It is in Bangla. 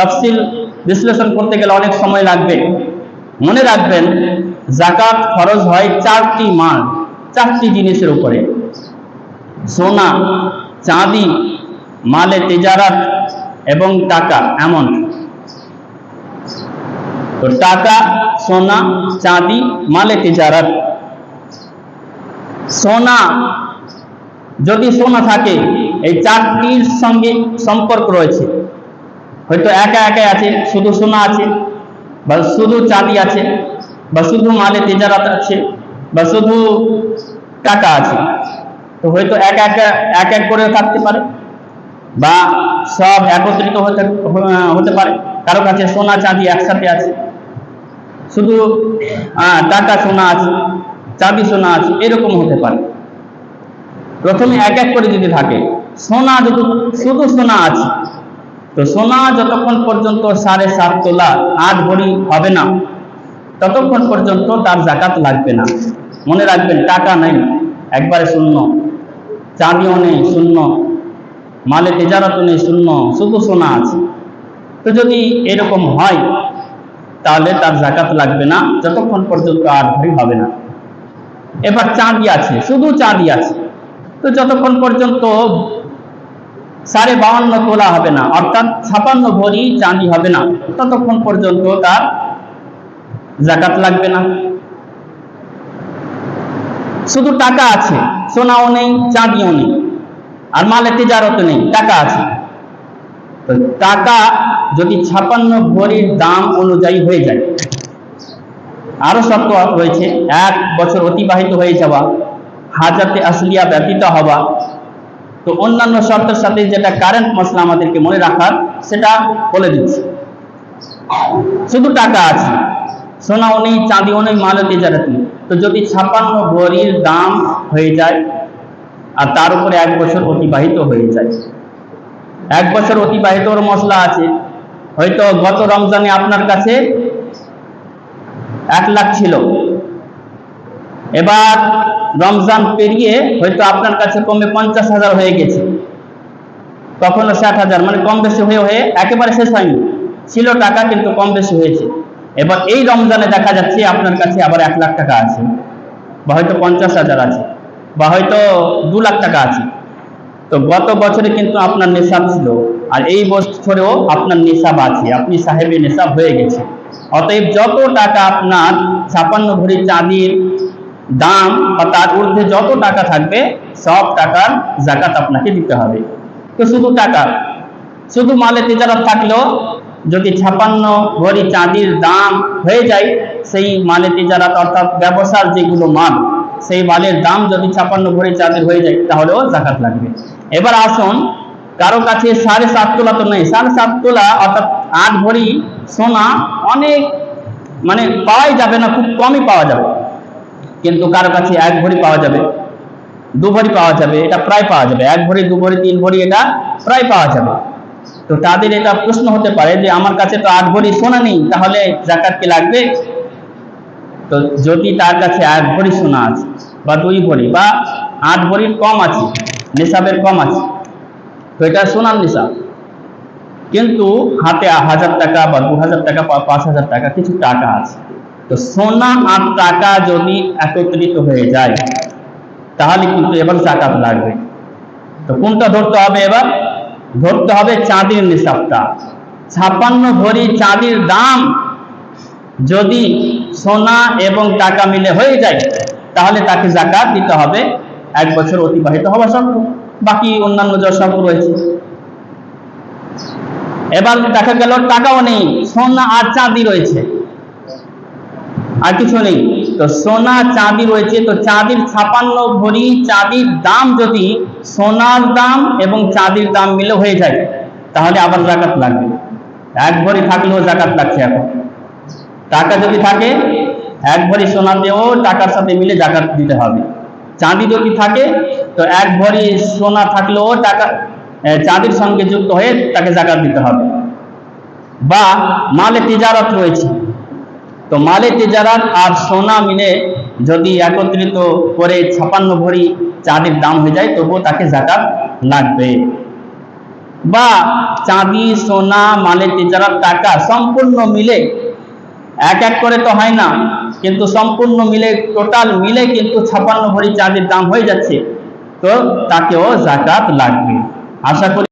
তফসিল বিশ্লেষণ করতে গেলে অনেক সময় লাগবে। মনে রাখবেন জাকাত খরচ হয় চারটি মাল, চারটি জিনিসের উপরে। সোনা, চাঁদি, মালে তেজারাত এবং টাকা এমন। তো টাকা, সোনা, চাঁদি, মালে তেজারাত। সোনা, যদি সোনা থাকে, এই চারটির সঙ্গে সম্পর্ক রয়েছে। হয়তো একা একা আছে, শুধু সোনা আছে, বা শুধু চাঁদি আছে, বা শুধু মালে তেজারাত আছে, বা শুধু টাকা আছে, তো হয়তো এক এক এক এক করে থাকতে পারে, বা সব একত্রিত হতে হতে পারে, কারও কাছে সোনা, চাঁদি একসাথে আছে, শুধু টাকা সোনা আছে, চাঁদি সোনা আছে, এরকম হতে পারে। প্রথমে এক এক করে যদি থাকে, সোনা যদি, শুধু সোনা আছে তো সোনা যতক্ষণ পর্যন্ত সাড়ে সাত তোলা আট ভরি হবে না, ততক্ষণ পর্যন্ত তার জাকাত লাগবে না। মনে রাখবেন, টাকা নেই। একবারে শূন্য। চাঁদিও নেই, শূন্য। মালে তেজারতও নেই, শূন্য। শুধু সোনা আছে। তো যদি এরকম হয়, তাহলে তার জাকাত লাগবে না, যতক্ষণ পর্যন্ত আট ভরি হবে না। এবার চাঁদি আছে, শুধু চাঁদি আছে। তো যতক্ষণ পর্যন্ত সাড়ে বাউন্ন তোলা হবে না, অর্থাৎ ছাপান্ন ভরি চাঁদি হবে না। ততক্ষণ পর্যন্ত তার জাকাত লাগবে না। শুধু টাকা আছে, সোনাও নেই, চাঁদিও নেই, আর মালে তেজারত নেই, টাকা আছে। তো টাকা যদি ছাপান্ন ভরির দাম অনুযায়ী হয়ে যায় আরও শর্ত রয়েছে, এক বছর অতিবাহিত হয়ে যাওয়া, হাজাতে আসলিয়া ব্যতীত হওয়া তো অন্যান্য শর্তের সাথে যেটা কারেন্ট মশলা আমাদেরকে মনে রাখার, সেটা বলে দিচ্ছি। শুধু টাকা আছে। সোনাও নেই চাঁদিও নেই মালও তেজারত তো যদি ছাপান্ন ভরির দাম হয়ে যায়, আর তার উপরে এক বছর অতিবাহিত হয়ে যায়। এক বছর অতিবাহিত ওর মশলা আছে। হয়তো গত রমজানে আপনার কাছে এক লাখ ছিল। এবার রমজান পেরিয়ে হয়তো আপনার কাছে কমে পঞ্চাশ হাজার হয়ে গেছে। কখনো ষাট হাজার মানে কম বেশি হয়ে হয়ে একেবারে শেষ হয়নি। ছিল টাকা কিন্তু কম বেশি হয়েছে। এবার এই রমজানে দেখা যাচ্ছে আপনার কাছে আবার এক লাখ টাকা আছে, বা হয়তো পঞ্চাশ হাজার আছে, বা হয়তো দু লাখ টাকা আছে। তো গত বছরে কিন্তু আপনার নেশাব ছিল, আর এই বছরেও আপনার নেশাব আছে, আপনি সাহেবের নেশাব হয়ে গেছে। অতএব যত টাকা আপনার ছাপান্ন ভরি চাঁদির দাম বা তার ঊর্ধ্বে যত টাকা থাকবে, সব টাকার জাকাত আপনাকে দিতে হবে। তো শুধু টাকা। শুধু মালে তেজারত থাকলেও যদি ছাপান্ন ভরি চাঁদির দাম হয়ে যায়, সেই মালে তেজারাত অর্থাৎ ব্যবসার যেগুলো মাল, সেই মালের দাম যদি ছাপান্ন ভরি চাঁদির হয়ে যায়, তাহলেও জাকাত লাগবে। এবার আসুন, কারও কাছে সাড়ে সাত তোলা তো নেই। সাড়ে সাত তোলা অর্থাৎ আট ভরি সোনা অনেক মানে পাওয়াই যাবে না, খুব কমই পাওয়া যাবে। কিন্তু কারও কাছে এক ভরি পাওয়া যাবে, দু ভরি পাওয়া যাবে, এটা প্রায় পাওয়া যাবে। এক ভরি, দু ভরি, তিন ভরি, এটা প্রায় পাওয়া যাবে। তো তাদের এটা প্রশ্ন হতে পারে যে, আমার কাছে তো আট ভরি সোনা নেই, তাহলে জাকাত কি লাগবে? তো যদি তার কাছে এক ভরি সোনা আছে, বা দুই ভরি, বা আট ভরির কম আছে নেশাবের কম আছে, তো এটা সোনার নিসাব। কিন্তু হাতে হাজার টাকা বা দু হাজার টাকা পাঁচ হাজার টাকা কিছু টাকা আছে। তো সোনা আর টাকা যদি একত্রিত হয়ে যায়, তাহলে কিন্তু এবার জাকাত লাগবে। তো কোনটা ধরতে হবে এবার? ধরতে হবে চাঁদির নিসাবটা। ছাপ্পান্ন ভরি চাঁদির দাম যদি সোনা এবং টাকা মিলে হয়ে যায়, তাহলে তাকে জাকাত দিতে হবে। এক বছর অতিবাহিত হওয়া সত্ত্বেও। বাকি অন্যান্য যা সব রয়েছে। এবার দেখা গেল টাকাও নেই, সোনা আর চাঁদি রয়েছে। আর কিছু নেই। তো সোনা চাঁদি রয়েছে, তো চাঁদির ছাপান্ন ভরি, চাঁদির দাম যদি সোনার দাম এবং চাঁদির দাম মিলে হয়ে যায়, তাহলে আবার জাকাত লাগবে। এক ভরি থাকলেও জাকাত লাগছে এখন। টাকা যদি থাকে, এক ভরি সোনাতেও টাকার সাথে মিলে জাকাত দিতে হবে। চাঁদি যদি থাকে, তো এক ভরি সোনা থাকলেও টাকা চাঁদির সঙ্গে যুক্ত হয়ে তাকে জাকাত দিতে হবে। বা মালে তিজারত রয়েছে। তো মালে তেজারাত আর সোনা মিলে যদি একত্রিত করে ছাপান্ন ভরি চাঁদের দাম হয়ে যায়, তবুও তাকে জাকাত লাগবে। বা চাঁদি, সোনা, মালে তেজারার টাকা সম্পূর্ণ মিলে, এক এক করে তো হয় না, কিন্তু সম্পূর্ণ মিলে, টোটাল মিলে কিন্তু ছাপান্ন ভরি চাঁদির দাম হয়ে যাচ্ছে, তো তাকেও জাকাত লাগবে। আশা করি